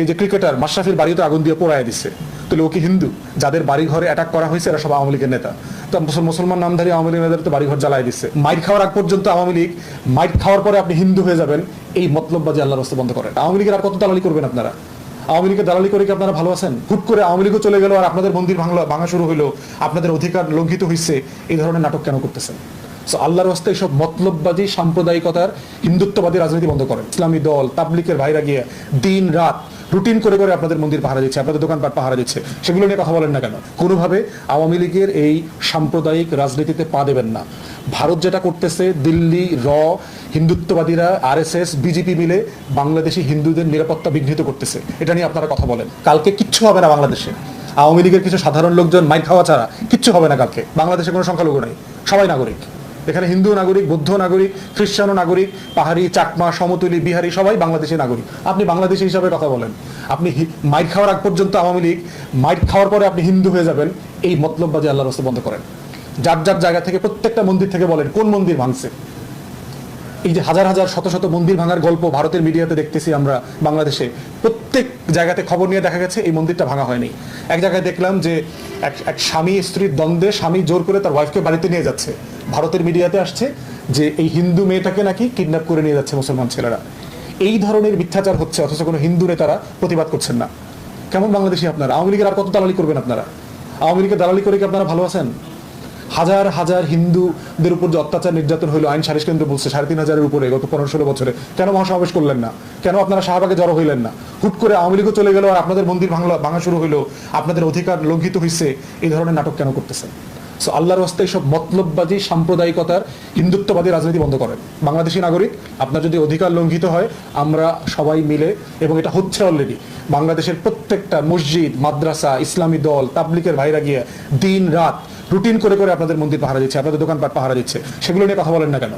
এই যে ক্রিকেটার মাশরাফির বাড়িতে আগুন দিয়ে পোড়ায় দিচ্ছে তাহলে ও কি হিন্দু? যাদের বাড়ি ঘরে অ্যাটাক করা হয়েছে, এরা সব আওয়ামী লীগের নেতা। তো মুসলমান নামধারী আওয়ামী লীগ নেতাদের তো বাড়িঘর জ্বালায় দিচ্ছে মাইর খাওয়ার আগ পর্যন্ত আওয়ামী লীগ মাইর খাওয়ার পরে আপনি হিন্দু হয়ে যাবেন, এই মতলববাজি আল্লাহর রাস্তা বন্ধ করেন। আওয়ামী লীগের আর কত দালালি করবেন আপনারা? আওয়ামী লীগের দালালি করে কি আপনারা ভালো আছেন? হুট করে আওয়ামী লীগও চলে গেল আর আপনাদের মন্দির ভাঙলো, ভাঙা শুরু হলো আপনাদের অধিকার লঙ্ঘিত হয়েছে এই ধরনের নাটক কেন করতেছেন? সো আল্লাহর হস্তে এইসব মতলববাদী সাম্প্রদায়িকতার হিন্দুত্ববাদী রাজনীতি বন্ধ করেন। ইসলামী দল তাবলিকের ভাইরা গিয়ে দিন রাত রুটিন করে করে আপনাদের মন্দির পাহারা দিচ্ছে, আপনাদের দোকানপাট পাহারা দিচ্ছে, সেগুলো নিয়ে কথা বলেন না কেন? কোনোভাবে আওয়ামী লীগের এই সাম্প্রদায়িক রাজনীতিতে পা দেবেন না। ভারত যেটা করতেছে, দিল্লি, র, হিন্দুত্ববাদীরা আর এস আরএসএস, বিজেপি মিলে বাংলাদেশি হিন্দুদের নিরাপত্তা বিঘ্নিত করতেছে। এটা নিয়ে আপনারা কথা বলেন। কালকে কিচ্ছু হবে না বাংলাদেশে। আওয়ামী লীগের কিছু সাধারণ লোকজন মাইক খাওয়া ছাড়া কিচ্ছু হবে না কালকে। বাংলাদেশে কোনো সংখ্যালঘু নাই। সবাই নাগরিক। এখানে হিন্দু নাগরিক, বৌদ্ধ নাগরিক, খ্রিস্টান নাগরিক, পাহাড়ি, চাকমা, সমতুলি, বিহারি, সবাই বাংলাদেশি নাগরিক। আপনি বাংলাদেশি হিসাবে কথা বলেন। আপনি মাইর খাওয়ার আগ পর্যন্ত আওয়ামী লীগ, মাইর খাওয়ার পরে আপনি হিন্দু হয়ে যাবেন, এই মতলববাজি আল্লাহর রাস্তা বন্ধ করেন। যার যার জায়গা থেকে প্রত্যেকটা মন্দির থেকে বলেন, কোন মন্দির ভাঙছে? এই যে হাজার হাজার, শত শত মন্দির ভাঙার গল্প ভারতের মিডিয়াতে দেখতেছি আমরা বাংলাদেশে। প্রত্যেক জায়গাতে খবর নিয়ে দেখা গেছে, এই মন্দিরটা ভাঙা হয়নি। এক জায়গায় দেখলাম যে এক এক স্বামী স্ত্রীর দ্বন্দ্বে স্বামী জোর করে তার ওয়াইফকে বাড়িতে নিয়ে যাচ্ছে। ভারতের মিডিয়াতে আসছে যে এই হিন্দু মেয়েটাকে নাকি কিডন্যাপ করে নিয়ে যাচ্ছে মুসলমান ছেলেরা। এই ধরনের মিথ্যাচার হচ্ছে, অথচ কোনো হিন্দু নেতারা প্রতিবাদ করছেন না। কেমন বাংলাদেশি আপনারা? আওয়ামী লীগের আর কত দালালি করবেন আপনারা? আওয়ামী লীগের দালালি করে কি আপনারা ভালো আছেন? হাজার হাজার হিন্দুদের উপর যে অত্যাচার নির্যাতন হলো আইন সালিশ কেন্দ্র বলছে, সাড়ে তিন হাজারের উপরে গত পনেরো ষোলো বছরে। কেন মহাসমাবেশ করলেন না? কেন আপনারা শাহবাগে জড়ো হইলেন না? হুট করে আওয়ামী লীগও চলে গেল আর আপনাদের মন্দির ভাঙলো, ভাঙা শুরু হইল। আপনাদের অধিকার লঙ্ঘিত হয়েছে এই ধরনের নাটক কেন করতেছেন? সো আল্লাহর হস্তে সব মতলববাদী, সাম্প্রদায়িকতার হিন্দুত্ববাদী রাজনীতি বন্ধ করেন। বাংলাদেশি নাগরিক, আপনার যদি অধিকার লঙ্ঘিত হয়, আমরা সবাই মিলে, এবং এটা হচ্ছে অলরেডি বাংলাদেশের প্রত্যেকটা মসজিদ, মাদ্রাসা, ইসলামী দল তাবলিকের ভাইরা গিয়ে দিন, রাত রুটিন করে করে আপনাদের মন্দির পাহারা দিচ্ছে, আপনাদের দোকানপাট পাহারা দিচ্ছে। সেগুলো নিয়ে কথা বলেন না কেন?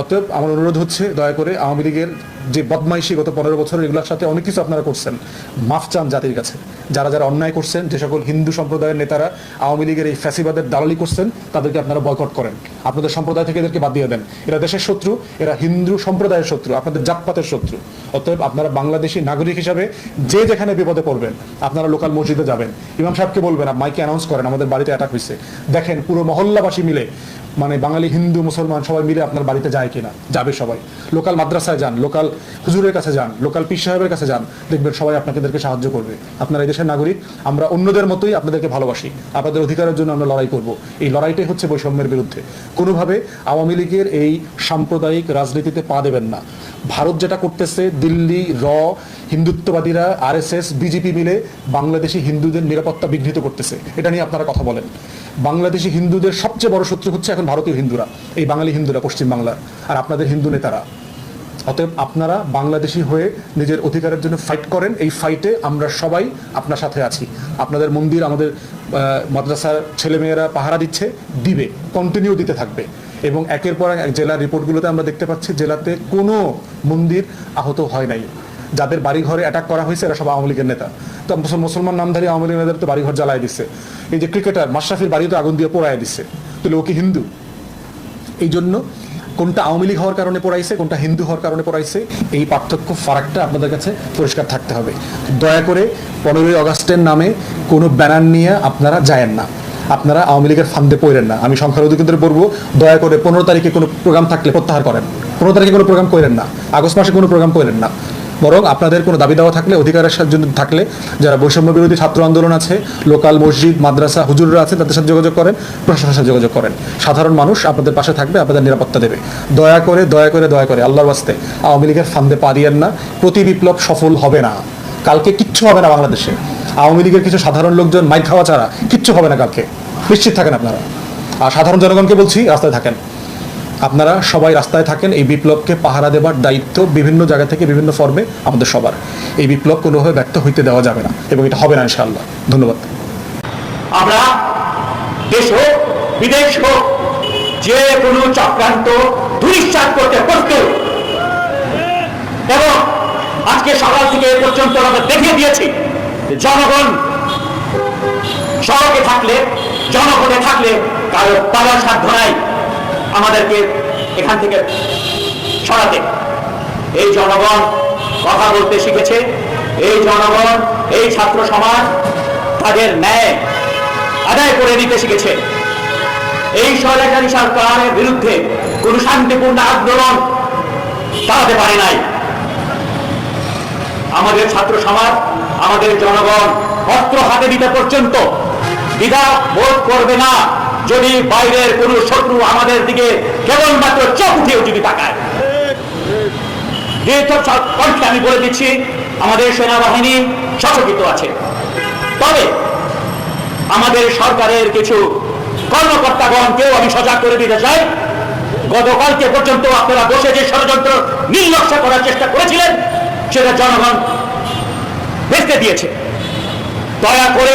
অতএব আমার অনুরোধ হচ্ছে, দয়া করে আওয়ামী লীগের যে বদমাইশি গত পনেরো বছরের এগুলোর সাথে অনেক কিছু আপনারা করছেন। মাফ চান জাতির কাছে। যারা যারা অন্যায় করছেন, যে সকল হিন্দু সম্প্রদায়ের নেতারা আওয়ামী লীগের এই ফ্যাসিবাদের দালালি করছেন, তাদেরকে আপনারা বয়কট করেন। আপনাদের সম্প্রদায় থেকে এদেরকে বাদ দিয়ে দেন। এরা দেশের শত্রু, এরা হিন্দু সম্প্রদায়ের শত্রু, আপনাদের জাতপাতের শত্রু। অতএব আপনারা বাংলাদেশি নাগরিক হিসাবে যে যেখানে বিপদে পড়বেন, আপনারা লোকাল মসজিদে যাবেন। ইমাম সাহেবকে বলবেন মাইকে অ্যানাউন্স করেন, আমাদের বাড়িতে অ্যাটাক হয়েছে দেখেন, পুরো মহল্লাবাসী মিলে মানে বাঙালি, হিন্দু, মুসলমান সবাই মিলে আপনার বাড়িতে যায় কিনা? যাবে সবাই। লোকাল মাদ্রাসায় যান, লোকাল হুজুরের কাছে যান, লোকাল পীর সাহেবের কাছে যান, দেখবেন সবাই আপনাদেরকে সাহায্য করবে। আপনারা এই দেশের নাগরিক, আমরা অন্যদের মতোই আপনাদেরকে ভালোবাসি। আপনাদের অধিকারের জন্য আমরা লড়াই করব। এই লড়াইটাই হচ্ছে বৈষম্যের বিরুদ্ধে। কোনোভাবে আওয়ামী লীগের এই সাম্প্রদায়িক রাজনীতিতে পা দেবেন না। ভারত যেটা করতেছে, দিল্লি, র, হিন্দুত্ববাদীরা, আরএসএস, বিজেপি মিলে বাংলাদেশি হিন্দুদের নিরাপত্তা বিঘ্নিত করতেছে। এটা নিয়ে আপনারা কথা বলেন। বাংলাদেশি হিন্দুদের সবচেয়ে বড় শত্রু হচ্ছে এখন ভারতীয় হিন্দুরা, এই বাঙালি হিন্দুরা পশ্চিম বাংলার আর আপনাদের হিন্দু নেতারা। অতএব আপনারা বাংলাদেশি হয়ে নিজের অধিকারের জন্য ফাইট করেন। এই ফাইটে আমরা সবাই আপনার সাথে আছি। আপনাদের মন্দির, আমাদের মাদ্রাসার ছেলেমেয়েরা পাহারা দিচ্ছে, দিবে কন্টিনিউ দিতে থাকবে। এবং একের পর এক জেলার রিপোর্টগুলোতে আমরা দেখতে পাচ্ছি জেলাতে কোনো মন্দির আহত হয় নাই। যাদের বাড়িঘরে অ্যাটাক করা হয়েছে, এরা সব আওয়ামী লীগের নেতা। তো মুসল- মুসলমান নামধারী আওয়ামী লীগ নেতাদের তো বাড়িঘর জ্বালায় দিচ্ছে এই যে ক্রিকেটার মাশরাফির বাড়িতে আগুন দিয়ে পোড়ায় দিচ্ছে তাহলে ও কি হিন্দু। এই জন্য কোনটা আওয়ামী লীগ হওয়ার কারণে পড়াইছে, কোনটা হিন্দু হওয়ার কারণে পড়াইছে, এই পার্থক্য, ফারাকটা আপনাদের কাছে পরিষ্কার থাকতে হবে। দয়া করে পনেরোই অগাস্টের নামে কোনো ব্যানার নিয়ে আপনারা যায়েন না। আপনারা আওয়ামী লীগের ফান্দে পড়েন না। আমি সংখ্যালঘু কেন্দ্রে বলব দয়া করে পনেরো তারিখে কোনো প্রোগ্রাম থাকলে প্রত্যাহার করেন। পনেরো তারিখে কোনো প্রোগ্রাম করেন না। আগস্ট মাসে কোনো প্রোগ্রাম করেন না। বরং আপনাদের কোনো দাবি দাওয়া থাকলে, অধিকারের সাথে থাকলে, যারা বৈষম্য বিরোধী ছাত্র আন্দোলন আছে, লোকাল মসজিদ, মাদ্রাসা, হুজুররা আছে, তাদের সাথে যোগাযোগ করেন, প্রশাসনের সাথে যোগাযোগ করেন। সাধারণ মানুষ আপনাদের পাশে থাকবে, আপনাদের নিরাপত্তা দেবে। দয়া করে দয়া করে দয়া করে, আল্লাহর বাস্তে আওয়ামী লীগের ফান্দে পা দিয়েন না। প্রতি বিপ্লব সফল হবে না। কালকে কিচ্ছু হবে না বাংলাদেশে। আওয়ামী লীগের কিছু সাধারণ লোকজন মাইক খাওয়া ছাড়া কিচ্ছু হবে না কালকে। নিশ্চিত থাকেন আপনারা। আর সাধারণ জনগণকে বলছি, রাস্তায় থাকেন। আপনারা সবাই রাস্তায় থাকেন, এই বিপ্লবকে পাহারা দেবার দায়িত্ব বিভিন্ন জায়গা থেকে, বিভিন্ন ফর্মে আমাদের সবার। এই বিপ্লব কোনোভাবে ব্যর্থ হইতে দেওয়া যাবে না এবং এটা হবে না ইনশাআল্লাহ। ধন্যবাদ। আমরা দেশ হোক, বিদেশ হোক, যে কোনো চক্রান্ত দুরিশ্বাস করতে প্রস্তুত। এবং আজকে সকাল থেকে পর্যন্ত আমরা দেখিয়ে দিয়েছি, জনগণ সড়কে থাকলে জনগণে থাকলে কারও পাওয়ার সাধ্য নাই। আমাদেরকে এখান থেকে সরাতে। এই জনগণ কথা বলতে শিখেছে। এই জনগণ, এই ছাত্র সমাজ তাদের ন্যায় আদায় করে নিতে শিখেছে। এই স্বৈরাচারী সরকারের বিরুদ্ধে কোন শান্তিপূর্ণ আন্দোলন চালাতে পারে নাই। আমাদের ছাত্র সমাজ, আমাদের জনগণ অস্ত্র হাতে দিতে পর্যন্ত দ্বিধা বোধ করবে না। যদি বাইরের কোন শত্রু আমাদের দিকে কেবলমাত্র চোখ উঠিয়ে যদি তাকায়। কণ্ঠে আমি বলে দিচ্ছি, আমাদের সেনাবাহিনী সচকিত আছে। তবে আমাদের সরকারের কিছু কর্মকর্তাগণকেও আমি সজাগ করে দিতে চাই। গতকালকে পর্যন্ত আপনারা বসে যে ষড়যন্ত্র নির্লক্ষ্য করার চেষ্টা করেছিলেন, সেটা জনগণ ভেস্তে দিয়েছে। দয়া করে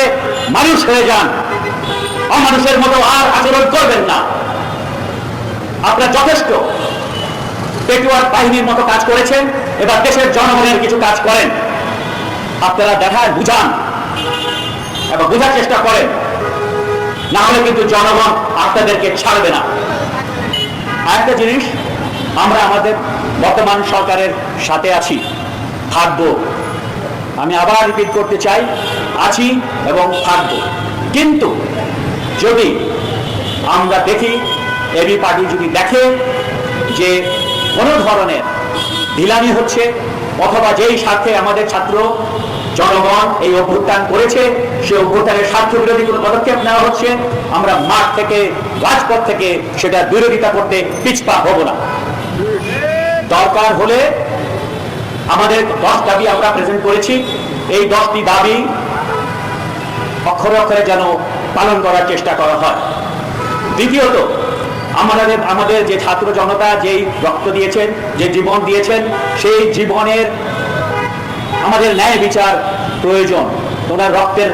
মানুষ হয়ে যান। অমানুষের মতো আর আচরণ করবেন না। আপনারা যথেষ্ট পেটুয়ার বাহিনীর মতো কাজ করেছেন, এবার দেশের জনগণের কিছু কাজ করেন। আপনারা দেখায় বুঝান এবং বোঝার চেষ্টা করেন। না হলে কিন্তু জনগণ আপনাদেরকে ছাড়বে না। আরেকটা জিনিস, আমরা আমাদের বর্তমান সরকারের সাথে আছি, থাকব। আমি আবার রিপিট করতে চাই, আছি এবং থাকব। কিন্তু যদি আমরা দেখি এবি পার্টি যদি দেখে যে কোনো ধরনের ঢিলামি হচ্ছে, অথবা যেই স্বার্থে আমাদের ছাত্র জনগণ এই অভ্যুত্থান করেছে সেই অভ্যুত্থানের স্বার্থ বিরোধী কোনো পদক্ষেপ নেওয়া হচ্ছে, আমরা মাঠ থেকে, রাজপথ থেকে সেটা বিরোধিতা করতে পিছপা হব না। দরকার হলে আমাদের দশ দাবি আমরা প্রেজেন্ট করেছি। এই দশটি দাবি অক্ষরে অক্ষরে যেন পালন করার চেষ্টা করা হয়। দ্বিতীয়ত, আমাদের আমাদের যে ছাত্র জনতা যেই রক্ত দিয়েছেন, যে জীবন দিয়েছেন, সেই জীবনের আমাদের ন্যায় বিচার প্রয়োজন। ওনার রক্তের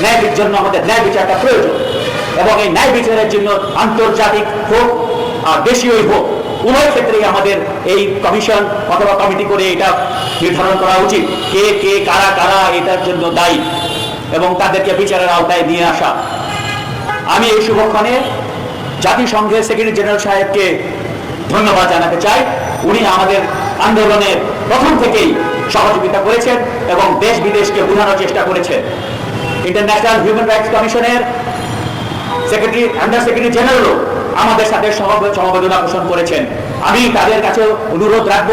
ন্যায় জন্য আমাদের ন্যায় বিচারটা প্রয়োজন। এবং এই ন্যায় বিচারের জন্য আন্তর্জাতিক হোক আর দেশীয়ই হোক, উভয় ক্ষেত্রেই আমাদের এই কমিশন অথবা কমিটি করে এটা নির্ধারণ করা উচিত। কে কে, কারা কারা, এটার জন্য দায়ী। এবং তাদেরকে বিচারের আওতায় নিয়ে আসা। আমি এই শুভক্ষণে জাতিসংঘের সেক্রেটারি জেনারেল সাহেবকে ধন্যবাদ জানাতে চাই। উনি আমাদের আন্দোলনের প্রথম থেকেই সহযোগিতা করেছেন এবং দেশ বিদেশকে বোঝানোর চেষ্টা করেছেন। ইন্টারন্যাশনাল হিউম্যান রাইটস কমিশনের সেক্রেটারি আন্ডার সেক্রেটারি জেনারেলও আমাদের সাথে সমবেদনা পোষণ করেছেন। আমি তাদের কাছে অনুরোধ রাখব,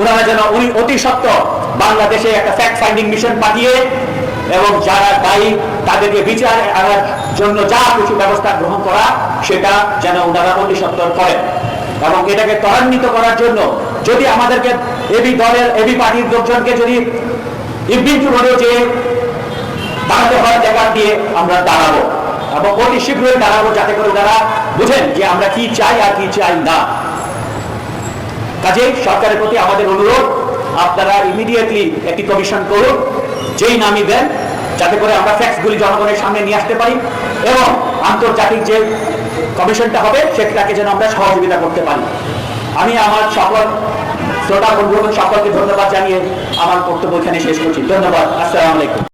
ওনারা যেন উনি অতি সত্ত্বর বাংলাদেশে একটা ফ্যাক্ট ফাইন্ডিং মিশন পাঠিয়ে এবং যারা দায়ী, তাদেরকে বিচার আনার জন্য যা কিছু ব্যবস্থা গ্রহণ করা, সেটা যেন ওনারা অতি সত্ত্বর করেন। এবং এটাকে ত্বরান্বিত করার জন্য যদি আমাদেরকে এবি দলের, এবি পার্টির লোকজনকে যদি ইভিনিং রোডে যে দাঁড়াতে হয় জায়গা দিয়ে আমরা দাঁড়াবো। এবং অতি শীঘ্রই দাঁড়াবো যাতে করে ওনারা বুঝেন যে আমরা কি চাই আর কি চাই না। কাজেই সরকারের প্রতি আমাদের অনুরোধ, আপনারা ইমিডিয়েটলি একটি কমিশন করুন যেই নামই দেন, যাতে করে আমরা ফ্যাক্সগুলি জনগণের সামনে নিয়ে আসতে পারি এবং আন্তর্জাতিক যে কমিশনটা হবে, সেটাকে যেন আমরা সহযোগিতা করতে পারি। আমি আমার সকল শ্রোতা বন্ধু সকলকে ধন্যবাদ জানিয়ে আমার বক্তব্য এখানে শেষ করছি। ধন্যবাদ। আসসালামু আলাইকুম।